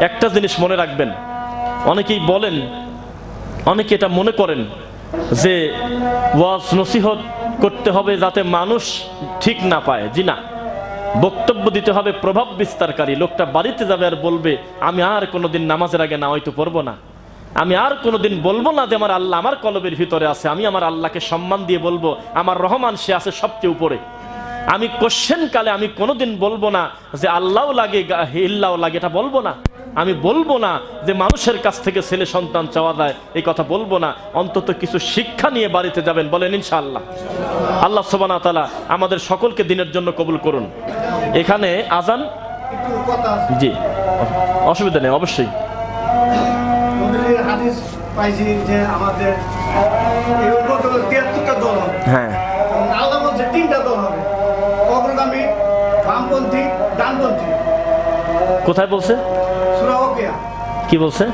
একটা জিনিস মনে রাখবেন। অনেকেই বলেন, অনেকে এটা মনে করেন যে ওয়াজ নসিহত করতে হবে যাতে মানুষ ঠিক না পায়। জি না। বক্তব্য দিতে হবে প্রভাব বিস্তারকারী। লোকটা বাড়িতে যাবে আর বলবে, আমি আর কোনোদিন নামাজের আগে না হয়তো পড়ব না। আমি আর কোনোদিন বলব না যে আমার আল্লাহ আমার কলবের ভিতরে আছে। আমি আমার আল্লাহকে সম্মান দিয়ে বলব, আমার রহমান সে আছে সবচেয়ে উপরে। আমি কোশ্চেন কালে আমি কোনোদিন বলব না যে আল্লাহও লাগে ইল্লাও লাগে, এটা বলব না। আমি বলব না যে মানুষের কাছ থেকে ছেলে সন্তান চাওয়া যায় এই কথা বলব না। অন্তত কিছু শিক্ষা নিয়ে বাড়িতে যাবেন বলেন ইনশাআল্লাহ। আল্লাহ সোবানা তালা আমাদের সকলকে দিনের জন্য কবুল করুন। এখানে আজান। জি। অসুবিধা নেই অবশ্যই। পাইছি যে আমাদের তিয়াত্তরটা দল হবে। হ্যাঁ। এবং বলছে তিনটা দল হবে। অগ্রগামী বামপন্থী ডানপন্থী। কোথায় বলছে? কি বলছে?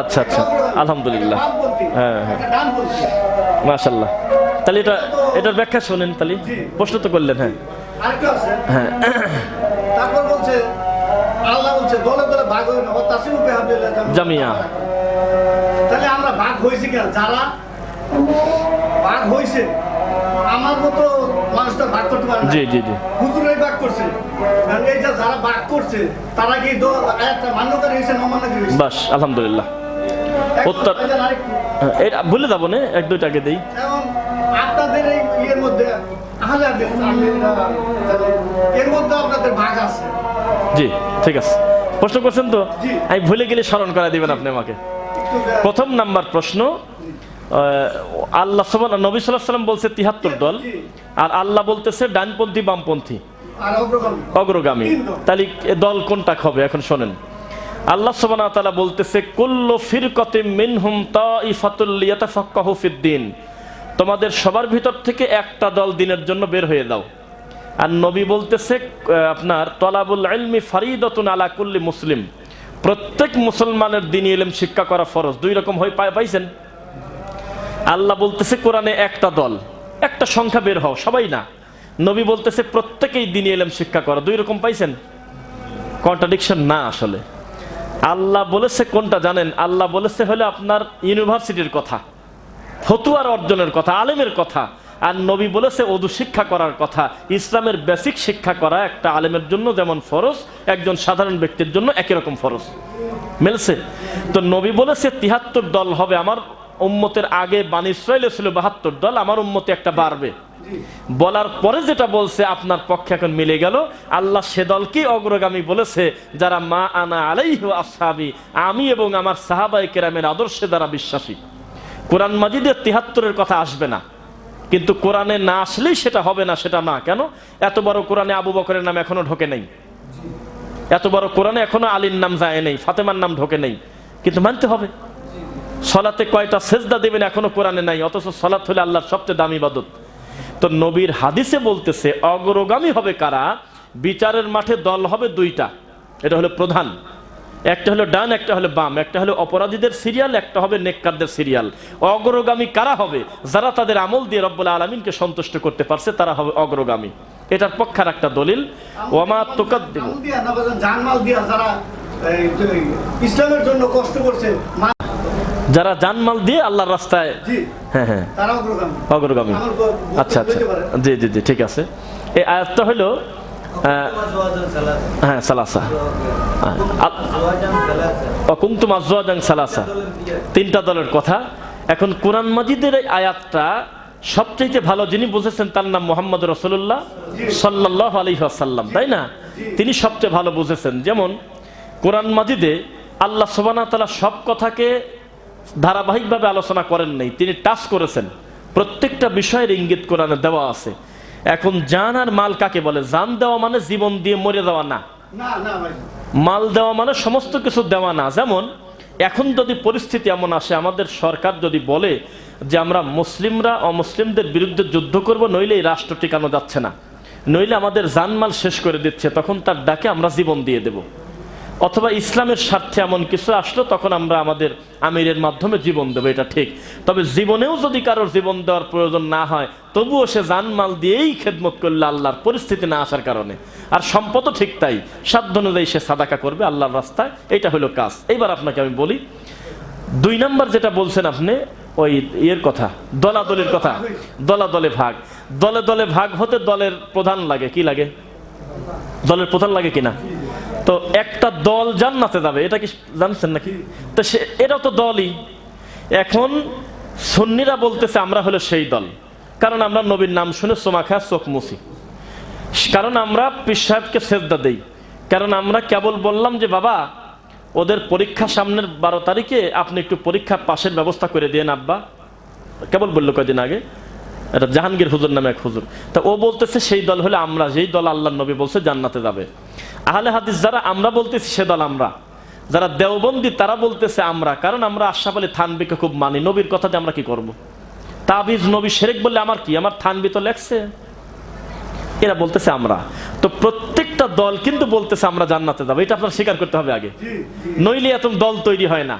আচ্ছা, আচ্ছা। আলহামদুলিল্লাহ। হ্যাঁ, হ্যাঁ। মাশাল্লাহ তাহলে এটা এটার ব্যাখ্যা শোনেন তাহলে। প্রশ্ন তো করলেন হ্যাঁ। হ্যাঁ। তারপর বলছে আল্লাহ বলছে দলে দলে ভাগ না। তাসিম জামিয়া। তাহলে আমরা ভাগ হয়েছি কেন? যারা ভাগ আমার মতো মানুষটা ভাগ করতে পারে জি জি জি। হুজুরাই ভাগ করছে। কারণ এই যে যারা ভাগ করছে তারা কি একটা মান্যকারী হয়েছে না অমান্যকারী হয়েছে বাস আলহামদুলিল্লাহ। হ্যাঁ, এটা বলে যাব না এক দুইটা আগে দিই। আপনাদের এই ইয়ের মধ্যে এর মধ্যে আপনাদের ভাগ আছে। জি ঠিক আছে। প্রশ্ন করছেন তো? আমি ভুলে গেলে স্মরণ করা দিবেন আপনি আমাকে। প্রথম নাম্বার প্রশ্ন আল্লাহ সবান নবী সাল্লাহ সাল্লাম বলছে তিহাত্তর দল। আর আল্লাহ বলতেছে ডানপন্থী বামপন্থী। অগ্রগামী। তাহলে দল কোনটা হবে এখন শোনেন। আল্লাহ সুবহানাহু ওয়া তাআলা বলতেছে কুল্লু ফিরকাতিম মিনহুম তাইফাতুল লিয়াতাফাক্কাহু ফিদ্দিন তোমাদের সবার ভিতর থেকে একটা দল দিনের জন্য বের হয়ে দাও আর নবী বলতেছে আপনার তলাবুল ইলমি ফারিদাতুন আলা কুল্লি মুসলিম। প্রত্যেক মুসলমানের দিনী ইলম শিক্ষা করা ফরজ। দুই রকম হয় পাই- পাইছেন? আল্লাহ বলতেছে, কোরআনে একটা দল, একটা সংখ্যা বের হও, সবাই না। নবী বলতেছে, প্রত্যেকেই দিনী এলেম শিক্ষা করো। দুই রকম পাইছেন? কন্ট্রাডিকশন না আসলে। আল্লাহ বলেছে কোনটা জানেন? আল্লাহ বলেছে হলে আপনার ইউনিভার্সিটির কথা, ফতুয়ার অর্জনের কথা, আলেমের কথা। আর নবী বলেছে, অদু শিক্ষা করার কথা। ইসলামের বেসিক শিক্ষা করা একটা আলেমের জন্য যেমন ফরজ, একজন সাধারণ ব্যক্তির জন্য একই রকম ফরজ। মেলছে? তো নবী বলেছে, তিহাত্তর দল হবে আমার উম্মতের আগে বান ইসরায়েলে ছিল বাহাত্তর দল আমার উম্মতে একটা বাড়বে। বলার পরে যেটা বলছে আপনার পক্ষে এখন মিলে গেল। আল্লাহ সে দলকে অগ্রগামী বলেছে যারা মা আনা আলাইহ আসহাবি আমি এবং আমার সাহাবাই কেরামের আদর্শে দ্বারা বিশ্বাসী। কোরআন মাজিদের তিহাত্তরের কথা আসবে না। কিন্তু কোরআনে না আসলেই সেটা হবে না সেটা না। কেন? এত বড় কোরআনে আবু বকরের নাম এখনও ঢোকে নেই। এত বড় কোরআনে এখনও আলীর নাম যায় নেই ফাতেমার নাম ঢোকে নেই। কিন্তু মানতে হবে। সলাতে কয়টা সেজদা দেবেন এখনও কোরআনে নাই, অথচ সলাত হলে আল্লাহর সবচেয়ে দামি ইবাদত। তো নবীর হাদিসে বলতেছে, অগ্রগামী হবে কারা? বিচারের মাঠে দল হবে দুইটা, এটা হলো প্রধান। একটা হলো ডান, একটা হলো বাম, একটা হলো অপরাধীদের সিরিয়াল, একটা হবে নেককারদের সিরিয়াল। অগ্রগামী কারা হবে? যারা তাদের আমল দিয়ে রব্বুল আলমিনকে সন্তুষ্ট করতে পারছে, তারা হবে অগ্রগামী। এটার পক্ষার একটা দলিল ওমা ইসলামের জন্য কষ্ট করছে যারা জানমাল দিয়ে আল্লাহর রাস্তায় হ্যাঁ হ্যাঁ। অগ্রগামী। আচ্ছা আচ্ছা। জি জি জি ঠিক আছে। এই আয়াতটা হলো হ্যাঁ সালাসা। অকুন্তুম আজওয়াজাং সালাসা। তিনটা দলের কথা। এখন কোরআন মাজিদের এই আয়াতটা সবচাইতে ভালো যিনি বুঝেছেন তার নাম মোহাম্মদ রসুল্লাহ সাল্লাহ আলী আসাল্লাম তাই না? তিনি সবচেয়ে ভালো বুঝেছেন। যেমন কোরআন মাজিদে আল্লাহ সোবানা তালা সব কথাকে ধারাবাহিকভাবে আলোচনা করেন নাই তিনি টাচ করেছেন। প্রত্যেকটা বিষয়ের ইঙ্গিত কোরআনে দেওয়া আছে। এখন জান আর মাল কাকে বলে? জান দেওয়া মানে জীবন দিয়ে মরে দেওয়া না। মাল দেওয়া মানে সমস্ত কিছু দেওয়া না। যেমন এখন যদি পরিস্থিতি এমন আসে আমাদের সরকার যদি বলে যে আমরা মুসলিমরা অমুসলিমদের বিরুদ্ধে যুদ্ধ করব নইলে এই রাষ্ট্র টিকানো যাচ্ছে না। নইলে আমাদের জানমাল শেষ করে দিচ্ছে তখন তার ডাকে আমরা জীবন দিয়ে দেব। অথবা ইসলামের স্বার্থে এমন কিছু আসলো, তখন আমরা আমাদের আমিরের মাধ্যমে জীবন দেবো, এটা ঠিক। তবে জীবনেও যদি কারোর জীবন দেওয়ার প্রয়োজন না হয়, তবুও সে জানমাল দিয়েই খেদমত করলে আল্লাহর পরিস্থিতি না আসার কারণে। আর সম্পদও ঠিক তাই, সাধ্য অনুযায়ী সে সাদাকা করবে আল্লাহর রাস্তায়, এটা হলো কাজ। এইবার আপনাকে আমি বলি, দুই নাম্বার যেটা বলছেন আপনি, ওই ইয়ের কথা, দলাদলির কথা দলাদলে ভাগ। দলে দলে ভাগ হতে দলের প্রধান লাগে, কি লাগে? দলের প্রধান লাগে কিনা তো একটা দল জান্নাতে যাবে, এটা কি জানছেন নাকি? তো সে এটাও তো দলই। এখন সন্নিরা বলতেছে আমরা হলো সেই দল। কারণ আমরা নবীর নাম শুনে সোমা খায়, চোখ মুছি। কারণ আমরা পীর সাহেবকে সেজদা দেই। কারণ আমরা কেবল বললাম যে, বাবা, ওদের পরীক্ষা সামনের বারো তারিখে আপনি একটু পরীক্ষা পাশের ব্যবস্থা করে দিয়েন, আব্বা। কেবল বলল কয়দিন আগে। এটা জাহাঙ্গীর হুজুর নামে এক হুজুর। তা ও বলতেছে, সেই দল হলে আমরা, যেই দল আল্লাহ নবী বলছে জান্নাতে যাবে। আহলে হাদিস যারা আমরা বলতেছি সে দল আমরা। যারা দেওবন্দি তারা বলতেছে আমরা। কারণ আমরা আশরাফ আলী থানবিকে খুব মানি। নবীর কথাতে আমরা কি করব। তাবিজ নবী শেরেক বললে আমার কি? আমার থানবি তো লেখছে। এরা বলতেছে আমরা। তো প্রত্যেকটা দল কিন্তু বলতেছে আমরা জান্নাতে যাব। এটা আপনার স্বীকার করতে হবে আগে। নইলে এত দল তৈরি হয় না।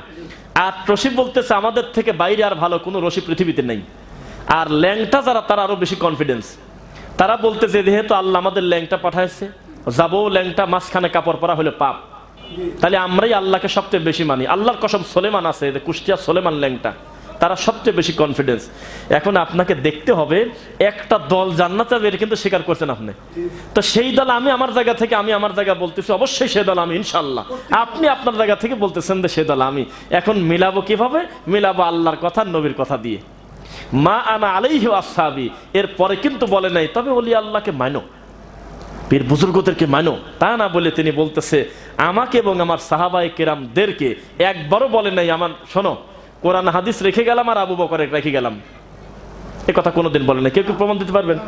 আর রশি বলতেছে আমাদের থেকে বাইরে আর ভালো কোনো রশি পৃথিবীতে নেই। আর ল্যাংটা যারা তারা আরও বেশি কনফিডেন্স তারা বলতেছে যেহেতু আল্লাহ আমাদের ল্যাংটা পাঠাইছে যাব ল্যাংটা, মাঝখানে কাপড় পরা হলে পাপ। তাহলে আমরাই আল্লাহকে সবচেয়ে বেশি মানি। আল্লাহর কসম সোলেমান আছে কুষ্টিয়া সোলেমান ল্যাংটা, তারা সবচেয়ে বেশি কনফিডেন্স এখন আপনাকে দেখতে হবে, একটা দল জান্নাতে যাবে কিন্তু স্বীকার করছেন আপনি। তো সেই দল আমি আমার জায়গা থেকে, আমি আমার জায়গা বলতেছি, অবশ্যই সে দল আমি ইনশাল্লাহ আপনি আপনার জায়গা থেকে বলতেছেন যে সে দল আমি। এখন মিলাবো কীভাবে? মিলাবো আল্লাহর কথা, নবীর কথা দিয়ে। মা আনা আলাইহি আসহাবি এর পরে কিন্তু বলে নাই, তবে ওলি আল্লাহকে মানো। পীর বুজুর্গদেরকে মানো। তা না বলে তিনি বলতেছে, আমাকে এবং আমার সাহাবাই কেরামদেরকে একবারও বলে নাই আমার শোনো, কোরআন হাদিস রেখে গেলাম আর আবু বকর রেখে গেলাম। এ কথা কোনোদিন বলে না কেউ কেউ প্রমাণ দিতে পারবেন?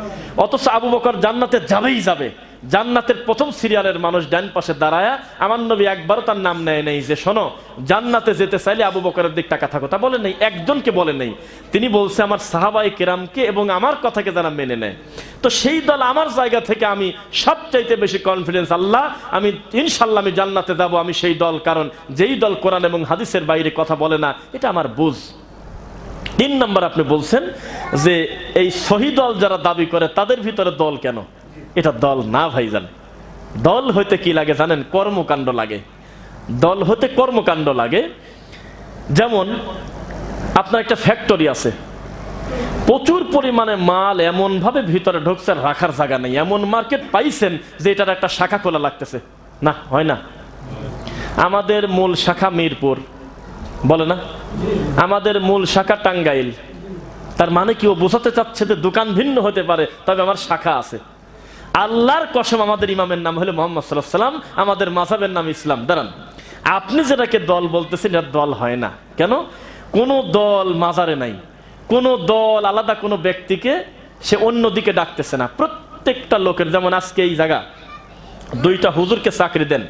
অথচ আবু বকর জান্নাতে যাবেই যাবে। জান্নাতের প্রথম সিরিয়ালের মানুষ ডান পাশে দাঁড়ায়, আমার নবী একবারও তার নাম নেয় নেই যে, শোনো, জান্নাতে যেতে চাইলে আবু বকরের দিক টাকা থাকো। তা বলে নেই, একজনকে বলে নেই। তিনি বলছে, আমার সাহাবাই কেরামকে এবং আমার কথাকে যারা মেনে নেয়। তো সেই দল আমার জায়গা থেকে আমি সবচাইতে বেশি কনফিডেন্স আল্লাহ, আমি ইনশাল্লাহ আমি জান্নাতে যাব, আমি সেই দল, কারণ যেই দল কোরআন এবং হাদিসের বাইরে কথা বলে না, এটা আমার বুঝ। তিন নম্বর আপনি বলছেন যে, এই সহি দল যারা দাবি করে, তাদের ভিতরে দল কেন? এটা দল না ভাইজান দল হইতে কি লাগে জানেন? কর্মকাণ্ড লাগে। দল হতে কর্মকাণ্ড লাগে। যেমন আপনার একটা ফ্যাক্টরি আছে। প্রচুর পরিমাণে মাল এমন ভাবে ভিতরে ঢুকছে, রাখার জায়গা নেই। এমন মার্কেট পাইছেন যে এটার একটা শাখা খোলা লাগতেছে। না, হয় না। আমাদের মূল শাখা মিরপুর। বলে না? আমাদের মূল শাখা টাঙ্গাইল। তার মানে কি ও বোঝাতে চাচ্ছে যে দোকান ভিন্ন হতে পারে, তবে আমার শাখা আছে। আল্লাহর কসম আমাদের ইমামের নাম হলো মোহাম্মদ সাল্লাহ সাল্লাম আমাদের মাসাবের নাম ইসলাম। দাঁড়ান, আপনি যেটাকে দল বলতেছেন, এটা দল হয় না। কেন? কোনো দল মাজারে নাই, কোনো দল আলাদা কোনো ব্যক্তিকে সে অন্য দিকে ডাকতেছে না। প্রত্যেকটা লোকের, যেমন আজকে এই জায়গা, দুইটা হুজুরকে চাকরি দেন।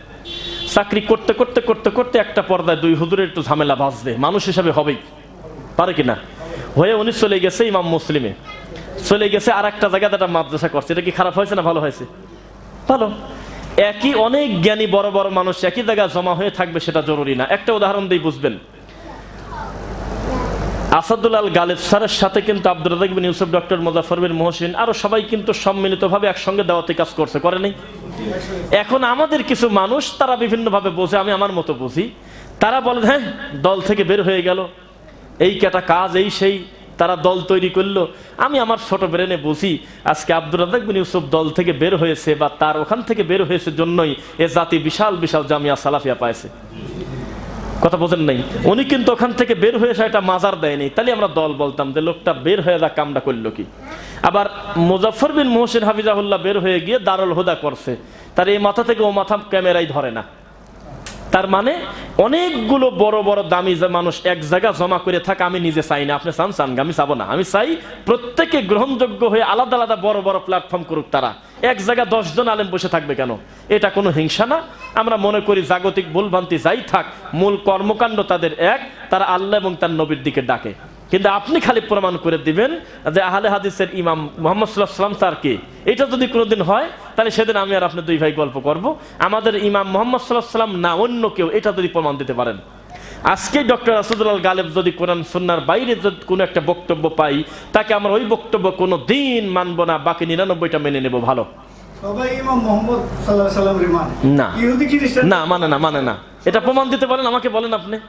চাকরি করতে করতে করতে করতে একটা পর্দায় দুই হুজুরের একটু ঝামেলা বাঁচবে মানুষ হিসাবে হবেই। পারে কিনা? হয়ে উনি চলে গেছে ইমাম মুসলিমে। চলে গেছে আর একটা জায়গাতে একটা মাদ্রাসা করছে। এটা কি খারাপ হয়েছে না ভালো হয়েছে? ভালো। একই অনেক জ্ঞানী বড় বড় মানুষ একই জায়গায় জমা হয়ে থাকবে সেটা জরুরি না। একটা উদাহরণ দিয়ে বুঝবেন। আসাদুল আল গালেব স্যারের সাথে কিন্তু আব্দুল রাজাকবিন ইউসুফ, ডক্টর মোজাফর বিন মহসিন আরও সবাই কিন্তু সম্মিলিতভাবে একসঙ্গে দাওয়াতি কাজ করছে। করে নাই? এখন আমাদের কিছু মানুষ তারা বিভিন্নভাবে বোঝে, আমি আমার মতো বুঝি। তারা বলে হ্যাঁ দল থেকে বের হয়ে গেল। এই কেটা কাজ, এই সেই তারা দল তৈরি করল। আমি আমার ছোট ব্রেনে বুঝি, আজকে আব্দুর রাজাক বিন ইউসুফ দল থেকে বের হয়েছে বা তার ওখান থেকে বের হয়েছে জন্যই এ জাতি বিশাল বিশাল জামিয়া সালাফিয়া পাইছে। কথা বোঝেন নাই? উনি কিন্তু ওখান থেকে বের হয়ে একটা মাজার দেয়নি। তাহলে আমরা দল বলতাম যে লোকটা বের হয়ে যা কামটা করল কি? আবার মুজাফর বিন মোহসিন হাফিজাহুল্লাহ বের হয়ে গিয়ে দারুল হুদা করছে। তার এই মাথা থেকে ও মাথা ক্যামেরাই ধরে না। তার মানে অনেকগুলো বড় বড় দামি যে মানুষ এক জায়গা জমা করে থাকে, আমি নিজে চাই না। আপনি চান চান আমি চাবো না। আমি চাই প্রত্যেকে গ্রহণযোগ্য হয়ে আলাদা আলাদা বড় বড় প্ল্যাটফর্ম করুক তারা। এক জায়গায় দশজন আলেম বসে থাকবে কেন? এটা কোনো হিংসা না। আমরা মনে করি জাগতিক ভুলভ্রান্তি যাই থাক, মূল কর্মকাণ্ড তাদের এক, তারা আল্লাহ এবং তার নবীর দিকে ডাকে। কিন্তু আপনি খালি প্রমাণ করে দিবেন যে আহলে হাদিসের ইমাম মোহাম্মদ সাল্লাহ সাল্লাম তার কে? এটা যদি কোনোদিন হয় তাহলে সেদিন আমি আর আপনি দুই ভাই গল্প করব। আমাদের ইমাম মোহাম্মদ সাল্লাহ সাল্লাম না অন্য কেউ এটা যদি প্রমাণ দিতে পারেন। আজকে ডক্টর আসাদুল্লাহ গালেব যদি কোরআন সন্ন্যার বাইরে যদি কোনো একটা বক্তব্য পাই তাকে আমরা ওই বক্তব্য কোনো দিন মানব না বাকি নিরানব্বইটা মেনে নেব ভালো। না। না মানে না মানে না। এটা প্রমাণ দিতে পারেন আমাকে বলেন আপনি।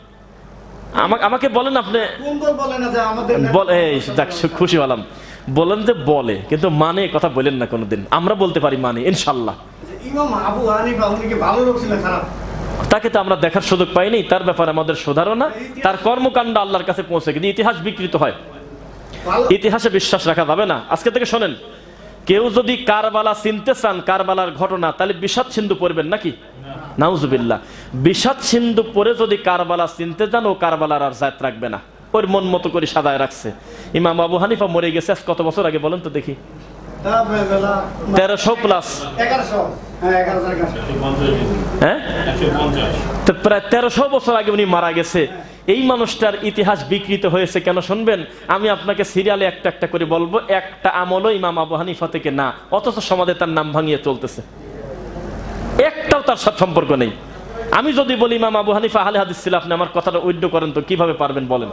আমাকে আমাকে বলেন আপনি। খুশি হলাম। বলেন যে বলে কিন্তু মানে কথা বলেন না কোনোদিন। আমরা বলতে পারি মানে ইনশাল্লাহ। তাকে তো আমরা দেখার সুযোগ পাইনি তার ব্যাপারে আমাদের সুধারণা তার কর্মকাণ্ড আল্লাহর কাছে পৌঁছে কিন্তু ইতিহাস বিকৃত হয়। ইতিহাসে বিশ্বাস রাখা যাবে না। আজকে থেকে শোনেন কেউ যদি কারবালা চিনতে চান কারবালার ঘটনা তাহলে বিষাদ সিন্ধু পড়বেন নাকি? নাউজুবিল্লাহ। বিষাদ সিন্ধু পরে যদি কারবালা চিনতে যান ও কারবালার আর জাত রাখবে না। ওর মন মতো করে সাদায় রাখছে। ইমাম আবু হানিফা মরে গেছে আজ কত বছর আগে বলেন তো দেখি। তেরোশো প্লাস হ্যাঁ হ্যাঁ? তো প্রায় তেরোশো বছর আগে উনি মারা গেছে। এই মানুষটার ইতিহাস বিকৃত হয়েছে কেন শুনবেন? আমি আপনাকে সিরিয়ালে একটা একটা করে বলব একটা আমলও ইমাম আবু হানিফা থেকে না অথচ সমাজে তার নাম ভাঙিয়ে চলতেছে। একটাও তার সাথে সম্পর্ক নেই। আমি যদি বলি, ইমাম আবু হানিফা, আহলে হাদিস ছিল, আপনি আমার কথাটা ঐদ্য করেন তো, কীভাবে পারবেন বলেন?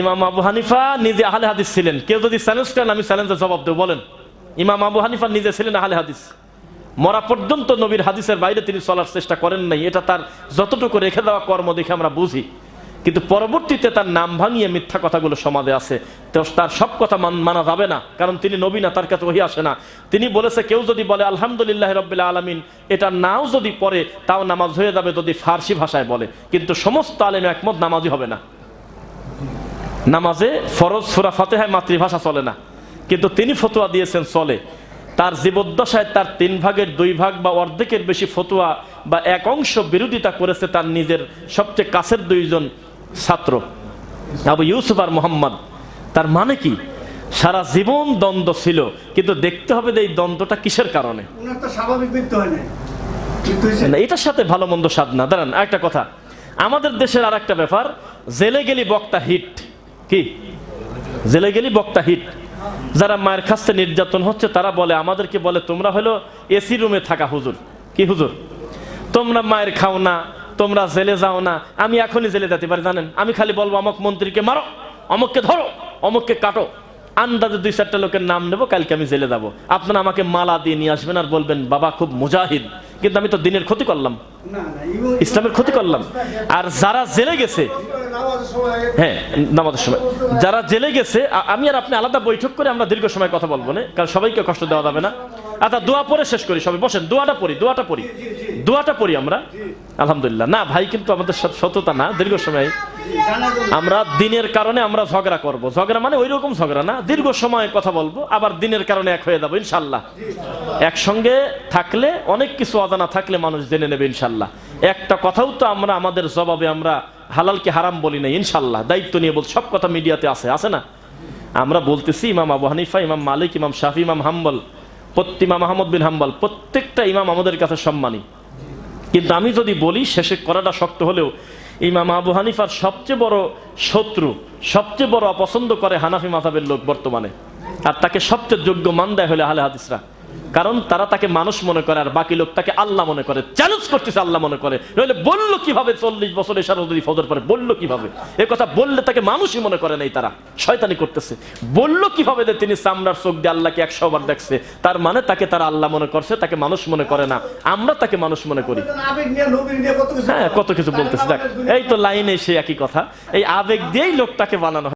ইমাম আবু হানিফা নিজে আহলে হাদিস ছিলেন। কেউ যদি চ্যালেঞ্জ করেন, আমি চ্যালেঞ্জের জবাব দেব, বলেন। ইমাম আবু হানিফা নিজে ছিলেন আহলে হাদিস। মরা পর্যন্ত নবীর হাদিসের বাইরে তিনি চলার চেষ্টা করেন নাই। এটা তার যতটুকু রেখে দেওয়া কর্ম দেখে আমরা বুঝি। কিন্তু পরবর্তীতে তার নাম ভাঙিয়ে মিথ্যা কথাগুলো সমাজে আছে। তো তার সব কথা মান- যাবে না, কারণ তিনি নবী না, তার কাছে ওহি আসে না। তিনি বলেছে, কেউ যদি বলে, আলহামদুলিল্লাহ রব্বিল আলমিন এটা নাও যদি পড়ে, তাও নামাজ হয়ে যাবে যদি ফার্সি ভাষায় বলে। কিন্তু সমস্ত আলেম একমত, নামাজই হবে না। নামাজে ফরজ সুরা ফাতেহায় মাতৃভাষা চলে না। কিন্তু তিনি ফতোয়া দিয়েছেন, চলে। তার জীবদ্দশায় তার তিন ভাগের দুই ভাগ বা অর্ধেকের বেশি ফতোয়া বা এক অংশ বিরোধিতা করেছে তার নিজের সবচেয়ে কাছের দুইজন ছাত্র। আবু ইউসুফ আর মোহাম্মদ তার মানে কি? সারা জীবন দ্বন্দ্ব ছিল কিন্তু দেখতে হবে যে এই দ্বন্দ্বটা কিসের কারণে? স্বাভাবিক মৃত্যু হয় না, এটার সাথে ভালো মন্দ স্বাদ না। দাঁড়ান একটা কথা। আমাদের দেশের আর একটা ব্যাপার জেলে গেলি বক্তা হিট। কি? জেলে গেলি বক্তা হিট। যারা মায়ের কাছে নির্যাতন হচ্ছে তারা বলে আমাদেরকে বলে তোমরা হলো এসি রুমে থাকা হুজুর। কি হুজুর? তোমরা মায়ের খাও না তোমরা জেলে যাও না। আমি এখনই জেলে যেতে পারি, জানেন? আমি খালি বলব, অমক মন্ত্রীকে মারো, অমককে ধরো, অমককে কাটো। আন্দাজে দুই চারটা লোকের নাম নেব, কালকে আমি জেলে যাব। আপনারা আমাকে মালা দিয়ে নিয়ে আসবেন আর বলবেন, বাবা, খুব মুজাহিদ। কিন্তু আমি তো দিনের ক্ষতি করলাম। ইসলামের ক্ষতি করলাম। আর যারা জেলে গেছে হ্যাঁ নামাজের সময়। যারা জেলে গেছে আমি আর আপনি আলাদা বৈঠক করে আমরা দীর্ঘ সময় কথা বলব না। কারণ সবাইকে কষ্ট দেওয়া যাবে না। আচ্ছা দোয়া পরে শেষ করি সবাই। বসেন, দোয়াটা পড়ি দোয়াটা পড়ি। দোয়াটা পড়ি আমরা। আলহামদুলিল্লাহ। না ভাই কিন্তু আমাদের সততা না দীর্ঘ সময়। আমরা দিনের কারণে আমরা ঝগড়া করব। ঝগড়া মানে ওই রকম ঝগড়া না দীর্ঘ সময় কথা বলব আবার দিনের কারণে এক হয়ে যাব ইনশাল্লাহ একসঙ্গে থাকলে অনেক কিছু অজানা থাকলে মানুষ জেনে নেবে ইনশাল্লাহ একটা কথাও তো আমরা আমাদের জবাবে আমরা হালালকে হারাম বলি না ইনশাল্লাহ দায়িত্ব নিয়ে বল সব কথা মিডিয়াতে আছে আছে না? আমরা বলতেছি ইমাম আবু হানিফা ইমাম মালিক ইমাম শাফি ইমাম হাম্বল প্রত্যেক ইমাম আহমদ বিন হাম্বল প্রত্যেকটা ইমাম আমাদের কাছে সম্মানী। কিন্তু আমি যদি বলি, শেষে করাটা শক্ত হলেও ইমাম আবু হানিফার সবচেয়ে বড় শত্রু, সবচেয়ে বড় অপছন্দ করে হানাফি মাথাবের লোক বর্তমানে। আর তাকে সবচেয়ে যোগ্য মান দেয় হলে আহলে হাদিসরা। কারণ তারা তাকে মানুষ মনে করে আর বাকি লোক তাকে আল্লাহ মনে করে। চ্যালেঞ্জ করতেছে আল্লাহ মনে করে। নইলে বলল কীভাবে চল্লিশ বছর এসার যদি ফজর পরে বলল কীভাবে? এ কথা বললে তাকে মানুষই মনে করে নাই তারা। শয়তানি করতেছে। বলল কীভাবে যে তিনি চামড়ার চোখ দিয়ে আল্লাহকে একশো বার দেখছে? তার মানে তাকে তারা আল্লাহ মনে করছে, তাকে মানুষ মনে করে না। আমরা তাকে মানুষ মনে করি। হ্যাঁ কত কিছু বলতেছে। দেখ, এই তো লাইনে সে একই কথা। এই আবেগ দিয়েই লোকটাকে বানানো।